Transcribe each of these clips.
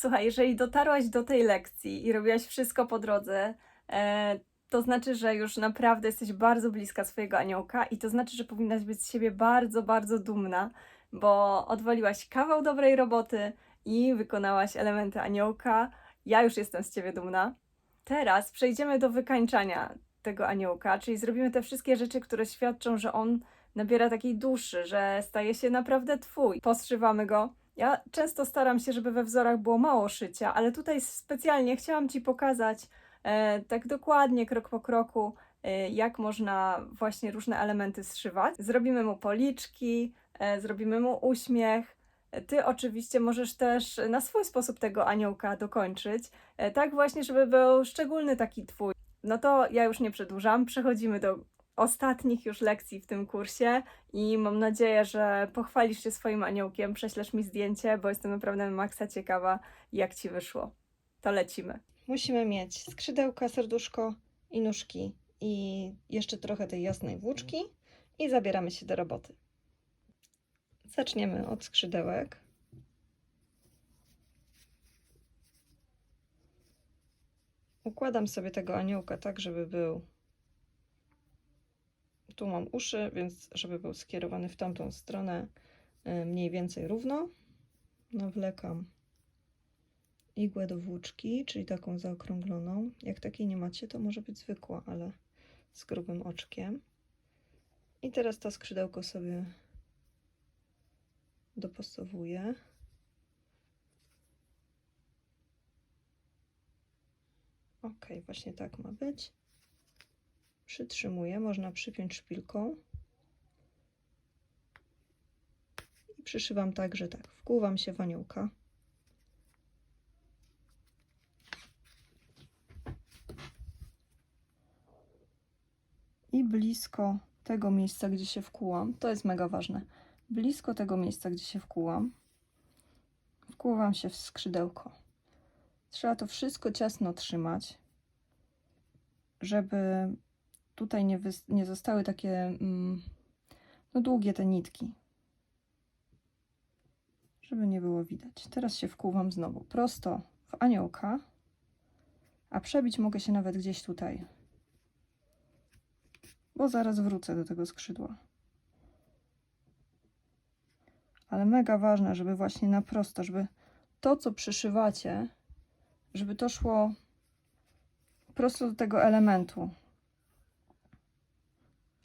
Słuchaj, jeżeli dotarłaś do tej lekcji i robiłaś wszystko po drodze, e, to znaczy, że już naprawdę jesteś bardzo bliska swojego aniołka i to znaczy, że powinnaś być z siebie bardzo, bardzo dumna, bo odwaliłaś kawał dobrej roboty i wykonałaś elementy aniołka. Ja już jestem z ciebie dumna. Teraz przejdziemy do wykańczania tego aniołka, czyli zrobimy te wszystkie rzeczy, które świadczą, że on nabiera takiej duszy, że staje się naprawdę twój. Postrzywamy go. Ja często staram się, żeby we wzorach było mało szycia, ale tutaj specjalnie chciałam Ci pokazać e, tak dokładnie, krok po kroku, e, jak można właśnie różne elementy zszywać. Zrobimy mu policzki, e, zrobimy mu uśmiech. Ty oczywiście możesz też na swój sposób tego aniołka dokończyć, e, tak właśnie, żeby był szczególny taki Twój. No to ja już nie przedłużam, przechodzimy do ostatnich już lekcji w tym kursie i mam nadzieję, że pochwalisz się swoim aniołkiem, prześlesz mi zdjęcie, bo jestem naprawdę maksa ciekawa, jak ci wyszło. To lecimy. Musimy mieć skrzydełka, serduszko i nóżki i jeszcze trochę tej jasnej włóczki i zabieramy się do roboty. Zaczniemy od skrzydełek. Układam sobie tego aniołka tak, żeby był tu mam uszy, więc żeby był skierowany w tamtą stronę y, mniej więcej równo. Nawlekam igłę do włóczki, czyli taką zaokrągloną. Jak takiej nie macie, to może być zwykła, ale z grubym oczkiem. I teraz to skrzydełko sobie dopasowuję. Ok, właśnie tak ma być przytrzymuję, można przypiąć szpilką i przyszywam tak, że tak, wkuwam się w aniołka. I blisko tego miejsca, gdzie się wkułam, to jest mega ważne, blisko tego miejsca, gdzie się wkułam, wkuwam się w skrzydełko. Trzeba to wszystko ciasno trzymać, żeby tutaj nie, nie zostały takie mm, no długie te nitki. Żeby nie było widać. Teraz się wkuwam znowu prosto w aniołka, a przebić mogę się nawet gdzieś tutaj. Bo zaraz wrócę do tego skrzydła. Ale mega ważne, żeby właśnie na prosto, żeby to, co przyszywacie, żeby to szło prosto do tego elementu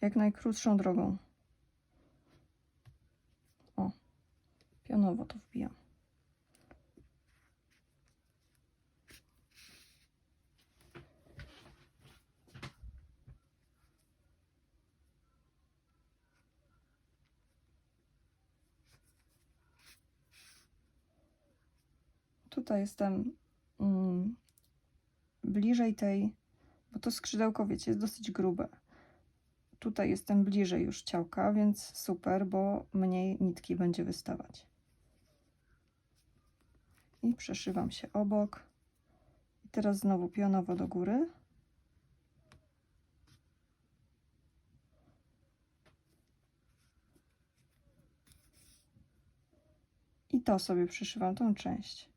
jak najkrótszą drogą. O, pionowo to wbijam. Tutaj jestem mm, bliżej tej, bo to skrzydełko, wiecie, jest dosyć grube tutaj jestem bliżej już ciałka, więc super, bo mniej nitki będzie wystawać. I przeszywam się obok. I teraz znowu pionowo do góry. I to sobie przyszywam, tą część.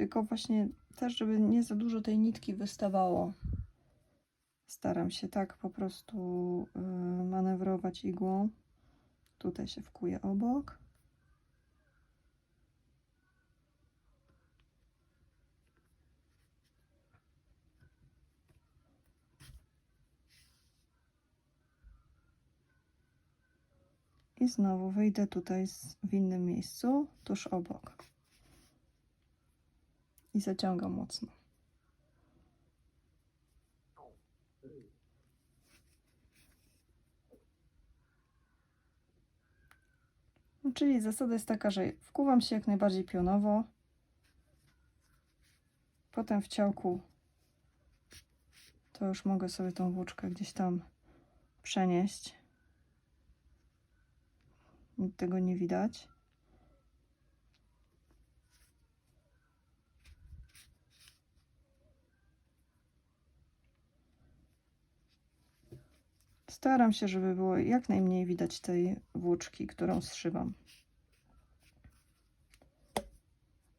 Tylko właśnie też, żeby nie za dużo tej nitki wystawało. Staram się tak po prostu yy, manewrować igłą. Tutaj się wkuję obok. I znowu wyjdę tutaj w innym miejscu, tuż obok i zaciągam mocno. No, czyli zasada jest taka, że wkuwam się jak najbardziej pionowo, potem w ciałku to już mogę sobie tą włóczkę gdzieś tam przenieść. Nic tego nie widać. Staram się, żeby było jak najmniej widać tej włóczki, którą zszywam.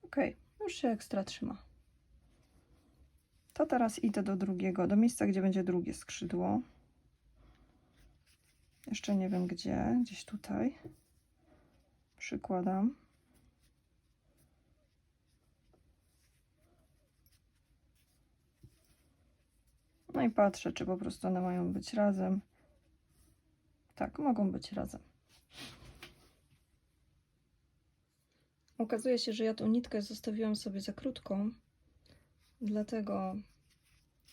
Ok, już się ekstra trzyma. To teraz idę do drugiego, do miejsca, gdzie będzie drugie skrzydło. Jeszcze nie wiem gdzie, gdzieś tutaj. Przykładam. No i patrzę, czy po prostu one mają być razem. Tak, mogą być razem. Okazuje się, że ja tą nitkę zostawiłam sobie za krótką, dlatego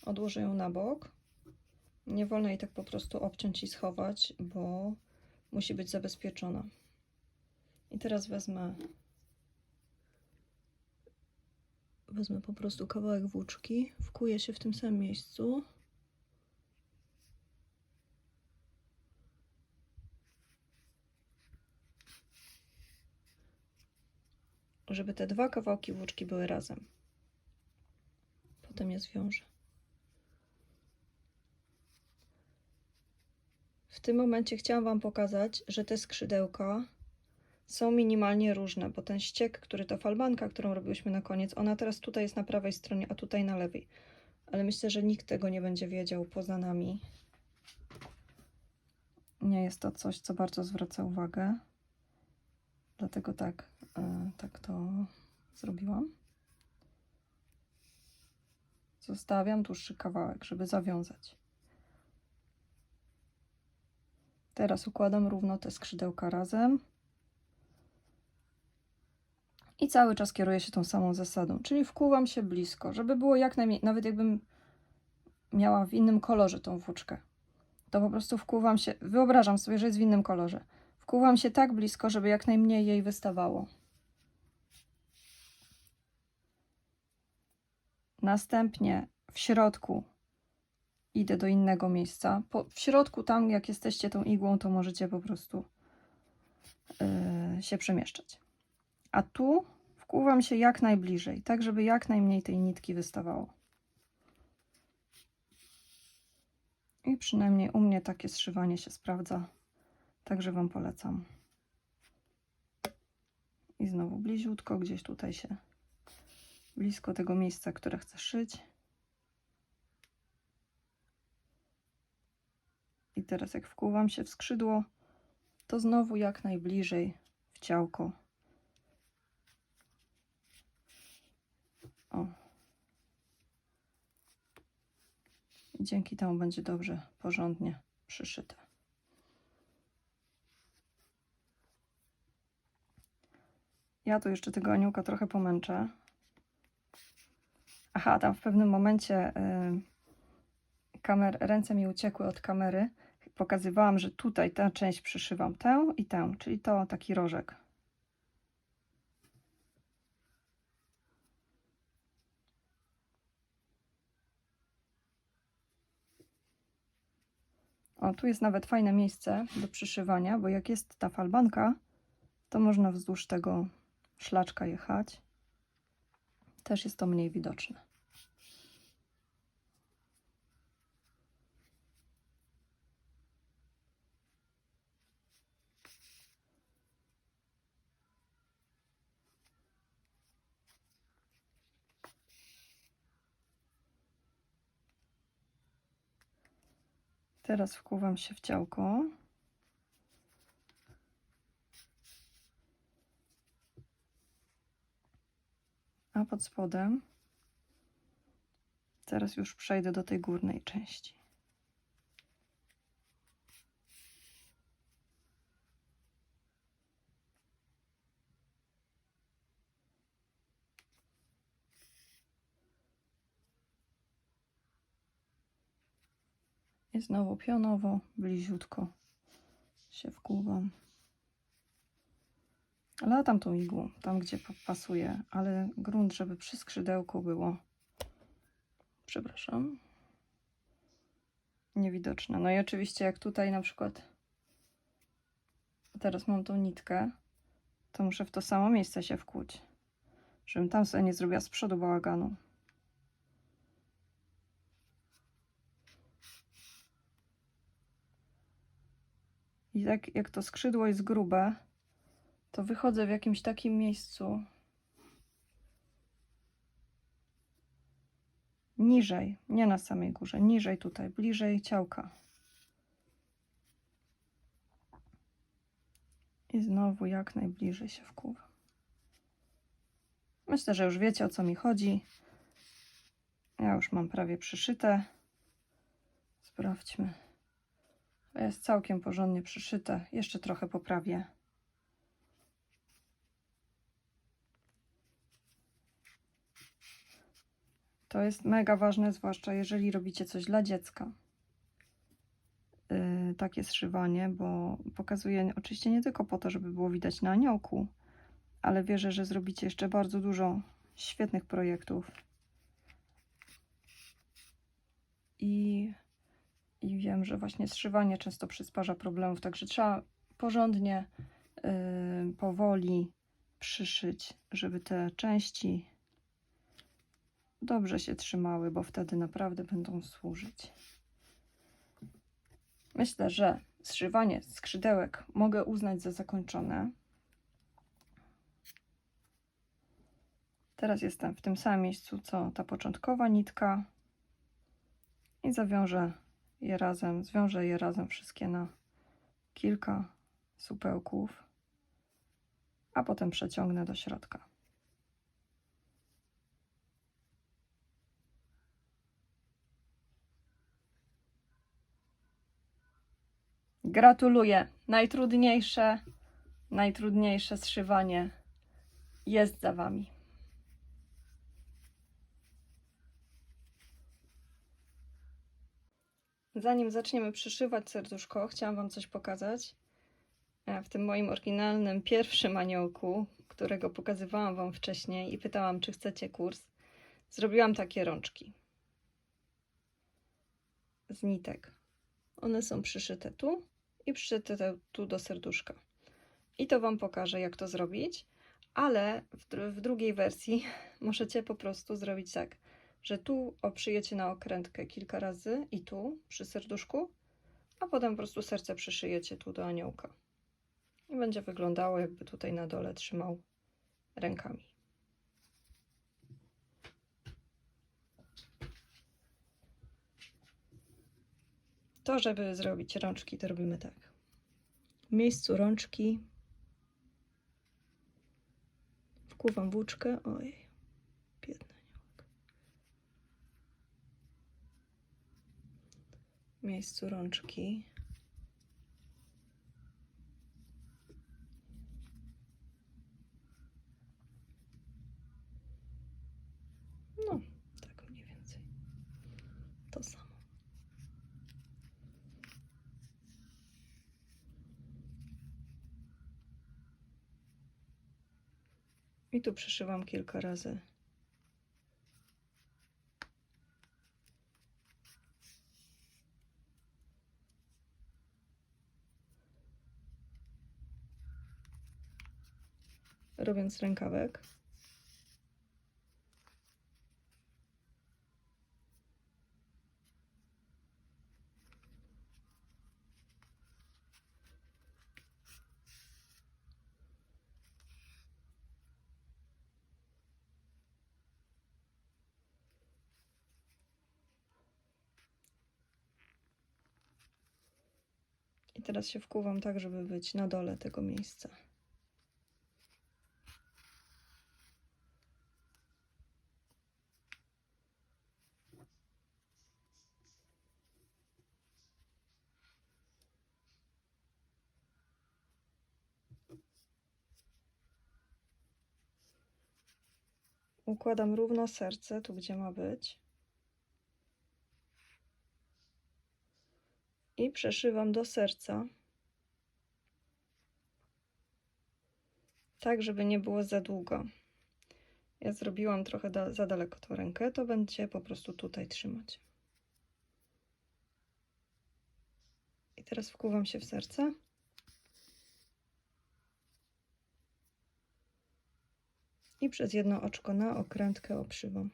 odłożę ją na bok. Nie wolno jej tak po prostu obciąć i schować, bo musi być zabezpieczona. I teraz wezmę wezmę po prostu kawałek włóczki, wkuję się w tym samym miejscu. Żeby te dwa kawałki włóczki były razem. Potem je zwiążę. W tym momencie chciałam Wam pokazać, że te skrzydełka są minimalnie różne, bo ten ściek, który to falbanka, którą robiłyśmy na koniec, ona teraz tutaj jest na prawej stronie, a tutaj na lewej. Ale myślę, że nikt tego nie będzie wiedział poza nami. Nie jest to coś, co bardzo zwraca uwagę. Dlatego tak, tak to zrobiłam. Zostawiam dłuższy kawałek, żeby zawiązać. Teraz układam równo te skrzydełka razem. I cały czas kieruję się tą samą zasadą, czyli wkuwam się blisko, żeby było jak najmniej, nawet jakbym miała w innym kolorze tą włóczkę, to po prostu wkuwam się, wyobrażam sobie, że jest w innym kolorze. Wkuwam się tak blisko, żeby jak najmniej jej wystawało. Następnie w środku idę do innego miejsca. Po, w środku, tam jak jesteście tą igłą, to możecie po prostu yy, się przemieszczać. A tu wkuwam się jak najbliżej, tak żeby jak najmniej tej nitki wystawało. I przynajmniej u mnie takie zszywanie się sprawdza, także Wam polecam. I znowu bliziutko, gdzieś tutaj się blisko tego miejsca, które chcę szyć. I teraz jak wkuwam się w skrzydło, to znowu jak najbliżej w ciałko. O. I dzięki temu będzie dobrze, porządnie przyszyte. Ja tu jeszcze tego aniołka trochę pomęczę. Aha, tam w pewnym momencie y, kamer, ręce mi uciekły od kamery. Pokazywałam, że tutaj tę część przyszywam, tę i tę, czyli to taki rożek. O, tu jest nawet fajne miejsce do przyszywania, bo jak jest ta falbanka, to można wzdłuż tego szlaczka jechać. Też jest to mniej widoczne. Teraz wkuwam się w ciałko. A pod spodem teraz już przejdę do tej górnej części. Znowu pionowo, bliziutko się wkuwam. Latam tą igłą, tam gdzie pa- pasuje, ale grunt, żeby przy skrzydełku było, przepraszam, niewidoczne. No i oczywiście jak tutaj na przykład teraz mam tą nitkę, to muszę w to samo miejsce się wkłuć, żebym tam sobie nie zrobiła z przodu bałaganu. I tak jak to skrzydło jest grube, to wychodzę w jakimś takim miejscu niżej, nie na samej górze, niżej tutaj, bliżej ciałka. I znowu jak najbliżej się wkuwam. Myślę, że już wiecie o co mi chodzi. Ja już mam prawie przyszyte. Sprawdźmy. Jest całkiem porządnie przyszyte. Jeszcze trochę poprawię. To jest mega ważne, zwłaszcza jeżeli robicie coś dla dziecka. Yy, takie zszywanie, bo pokazuję oczywiście nie tylko po to, żeby było widać na aniołku, ale wierzę, że zrobicie jeszcze bardzo dużo świetnych projektów. I, I wiem, że właśnie zszywanie często przysparza problemów, także trzeba porządnie, yy, powoli przyszyć, żeby te części dobrze się trzymały, bo wtedy naprawdę będą służyć. Myślę, że zszywanie skrzydełek mogę uznać za zakończone. Teraz jestem w tym samym miejscu, co ta początkowa nitka i zawiążę je razem, zwiążę je razem wszystkie na kilka supełków, a potem przeciągnę do środka. Gratuluję. Najtrudniejsze, najtrudniejsze zszywanie jest za Wami. Zanim zaczniemy przyszywać serduszko, chciałam Wam coś pokazać. E, W tym moim oryginalnym pierwszym aniołku, którego pokazywałam Wam wcześniej i pytałam, czy chcecie kurs, zrobiłam takie rączki z nitek. One są przyszyte tu i przyszyte te- tu do serduszka. I to Wam pokażę, jak to zrobić, ale w, w drugiej wersji możecie po prostu zrobić tak, że tu oprzyjecie na okrętkę kilka razy i tu przy serduszku, a potem po prostu serce przyszyjecie tu do aniołka. I będzie wyglądało, jakby tutaj na dole trzymał rękami. To, żeby zrobić rączki, to robimy tak. W miejscu rączki wkuwam włóczkę. Oj, biedny aniołek. W miejscu rączki No, tak mniej więcej. To samo. I tu przyszywam kilka razy. Robiąc rękawek. I teraz się wkuwam tak, żeby być na dole tego miejsca. Układam równo serce, tu gdzie ma być. i przeszywam do serca. Tak, żeby nie było za długo. Ja zrobiłam trochę da za daleko tą rękę, to będzie po prostu tutaj trzymać. I teraz wkuwam się w serce. i przez jedno oczko na okrętkę obszywą.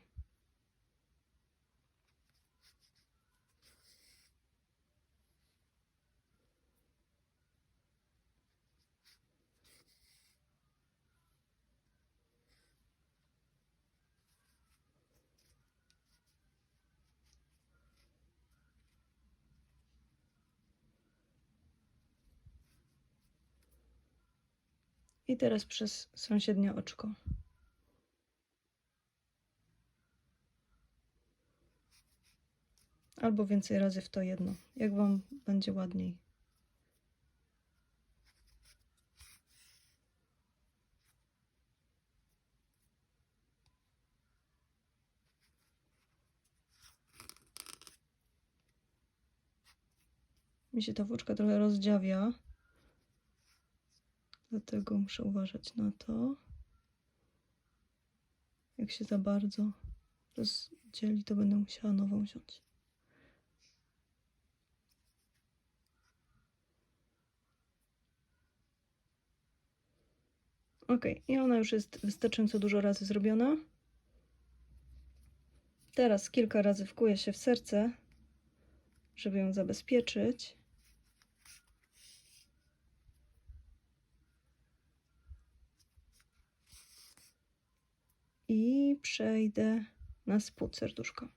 I teraz przez sąsiednie oczko. Albo więcej razy w to jedno, jak Wam będzie ładniej. Mi się ta włóczka trochę rozdziawia. Dlatego muszę uważać na to. Jak się za bardzo rozdzieli, to będę musiała nową wziąć. Ok, i ona już jest wystarczająco dużo razy zrobiona. Teraz kilka razy wkuję się w serce, żeby ją zabezpieczyć. I przejdę na spód serduszka.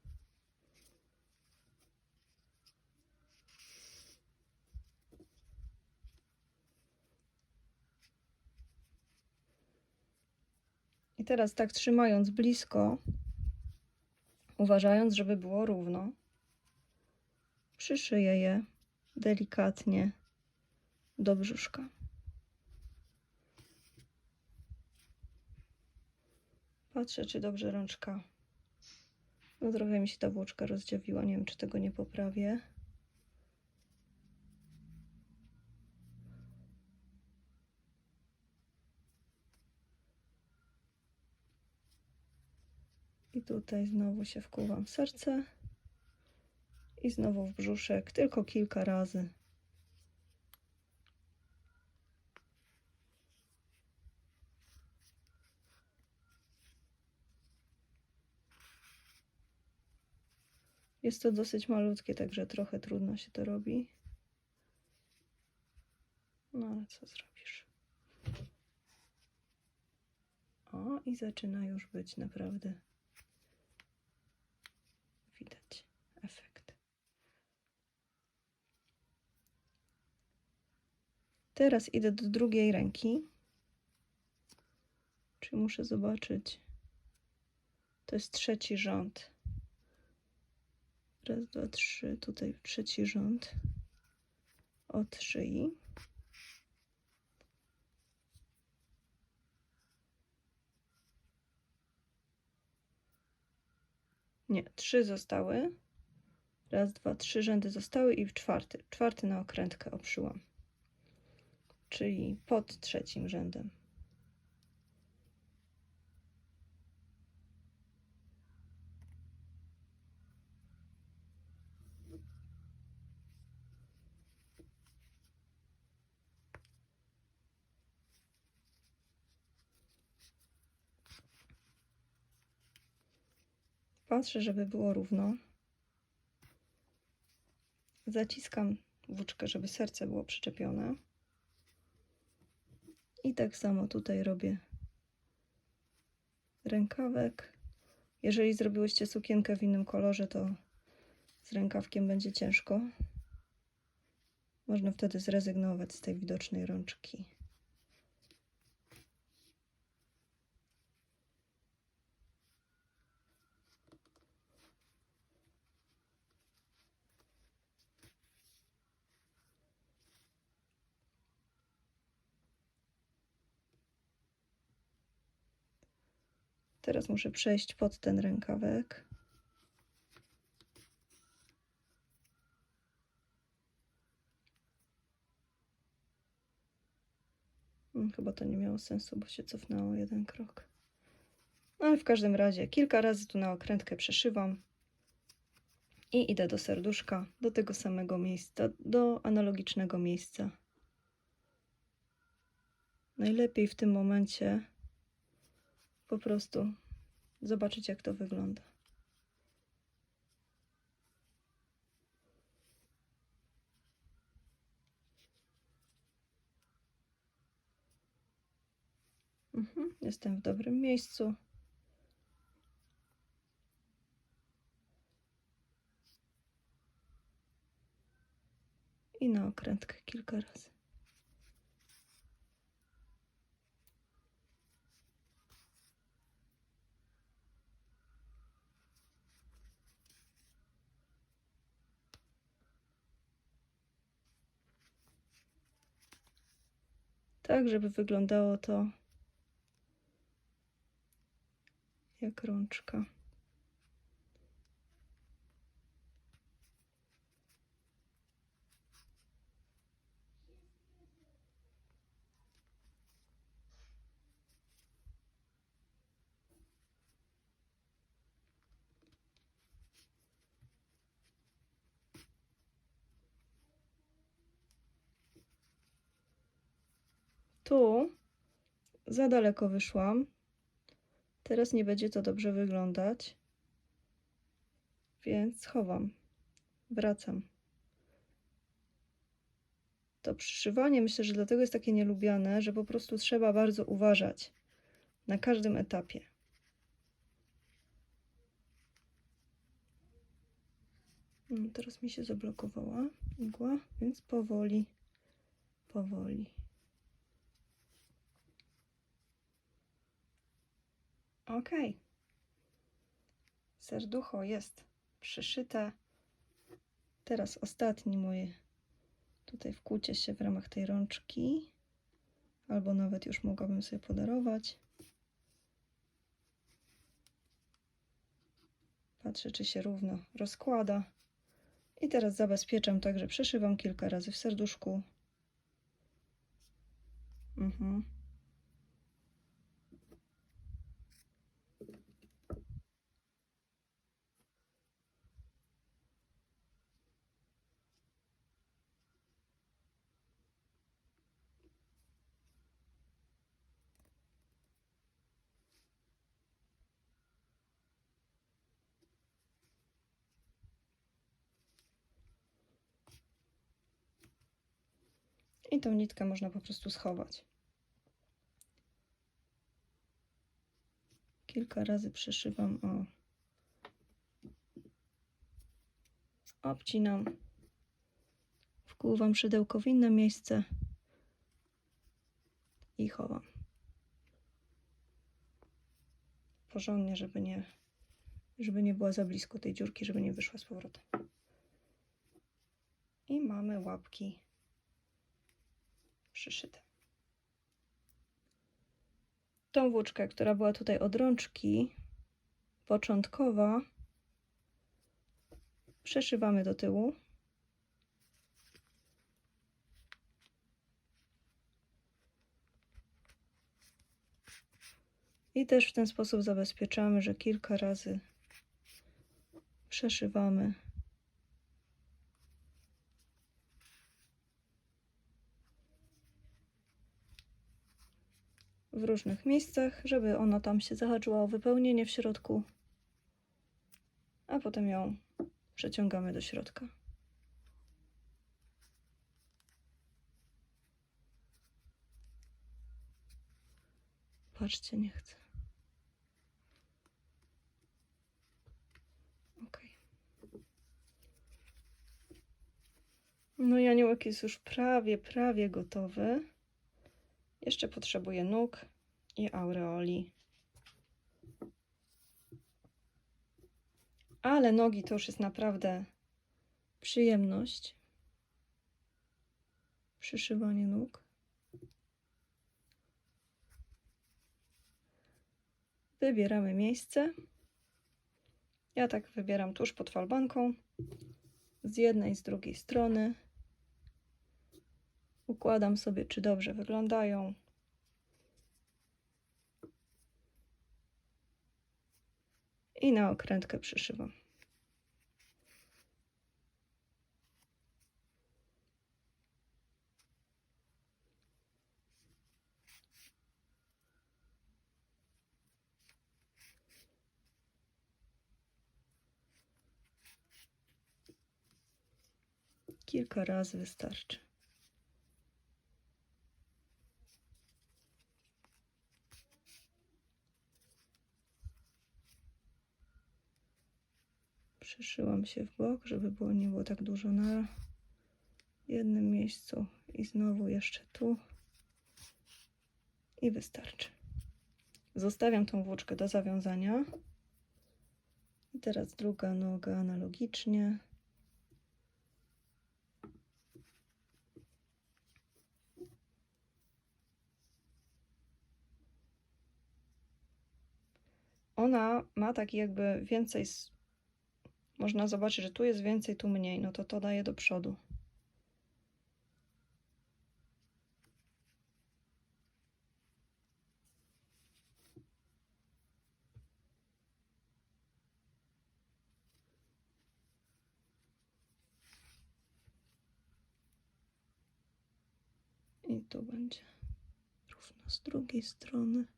Teraz tak trzymając blisko, uważając, żeby było równo, przyszyję je delikatnie do brzuszka. Patrzę, czy dobrze rączka. No trochę mi się ta włóczka rozdziawiła, nie wiem, czy tego nie poprawię. Tutaj znowu się wkuwam w serce. I znowu w brzuszek, tylko kilka razy. Jest to dosyć malutkie, także trochę trudno się to robi. No ale co zrobisz? O, i zaczyna już być naprawdę widać efekt. Teraz idę do drugiej ręki. Czyli muszę zobaczyć. To jest trzeci rząd. Raz, dwa, trzy. Tutaj trzeci rząd od szyi. Nie, trzy zostały. Raz, dwa, trzy rzędy zostały i w czwarty. Czwarty na okrętkę obszyłam. Czyli pod trzecim rzędem. Patrzę, żeby było równo. Zaciskam włóczkę, żeby serce było przyczepione. I tak samo tutaj robię rękawek. Jeżeli zrobiłyście sukienkę w innym kolorze, to z rękawkiem będzie ciężko. Można wtedy zrezygnować z tej widocznej rączki. Teraz muszę przejść pod ten rękawek. Hmm, Chyba to nie miało sensu, bo się cofnęło jeden krok. No ale w każdym razie kilka razy tu na okrętkę przeszywam i idę do serduszka, do tego samego miejsca, do analogicznego miejsca. Najlepiej w tym momencie po prostu zobaczyć, jak to wygląda. Mhm, jestem w dobrym miejscu. I na okrętkę kilka razy. Tak żeby wyglądało to jak rączka. Tu za daleko wyszłam. Teraz nie będzie to dobrze wyglądać. Więc chowam. Wracam. To przyszywanie myślę, że dlatego jest takie nielubiane, że po prostu trzeba bardzo uważać na każdym etapie. No, teraz mi się zablokowała igła, więc powoli, powoli. Ok. Serducho jest przyszyte. Teraz ostatni moje tutaj wkłucie się w ramach tej rączki. Albo nawet już mogłabym sobie podarować. Patrzę, czy się równo rozkłada. I teraz zabezpieczam tak, że przeszywam kilka razy w serduszku. Mhm. Tą nitkę można po prostu schować. Kilka razy przeszywam, o. Obcinam. Wkłuwam szydełko w inne miejsce i chowam. Porządnie, żeby nie, żeby nie była za blisko tej dziurki, żeby nie wyszła z powrotem. I mamy łapki przyszyte. Tą włóczkę, która była tutaj od rączki, początkowa, przeszywamy do tyłu. I też w ten sposób zabezpieczamy, że kilka razy przeszywamy w różnych miejscach, żeby ono tam się zahaczyło o wypełnienie w środku, a potem ją przeciągamy do środka. Patrzcie, nie chcę. Ok. No i aniołek jest już prawie, prawie gotowy. Jeszcze potrzebuję nóg i aureoli. Ale nogi to już jest naprawdę przyjemność. Przyszywanie nóg. Wybieramy miejsce. Ja tak wybieram tuż pod falbanką. Z jednej, z drugiej strony. Układam sobie, czy dobrze wyglądają. I na okrętkę przyszywam. Kilka razy wystarczy. przyszyłam się w bok, żeby było nie było tak dużo na jednym miejscu i znowu jeszcze tu i wystarczy. Zostawiam tą włóczkę do zawiązania. I teraz druga noga analogicznie. Ona ma taki jakby więcej można zobaczyć, że tu jest więcej, tu mniej. No to to daje do przodu. I tu będzie równo z drugiej strony.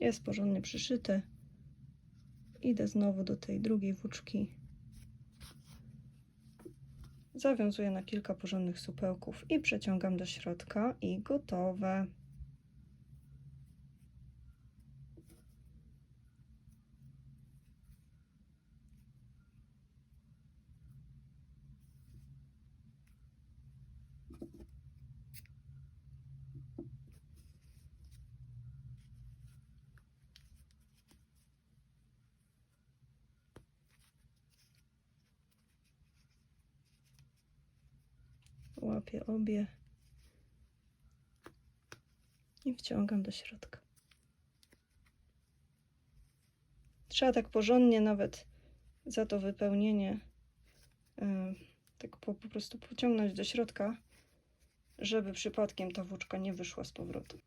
Jest porządnie przyszyte. Idę znowu do tej drugiej włóczki. Zawiązuję na kilka porządnych supełków i przeciągam do środka i gotowe. Łapię obie i wciągam do środka. Trzeba tak porządnie nawet za to wypełnienie e, tak po, po prostu pociągnąć do środka, żeby przypadkiem ta włóczka nie wyszła z powrotem.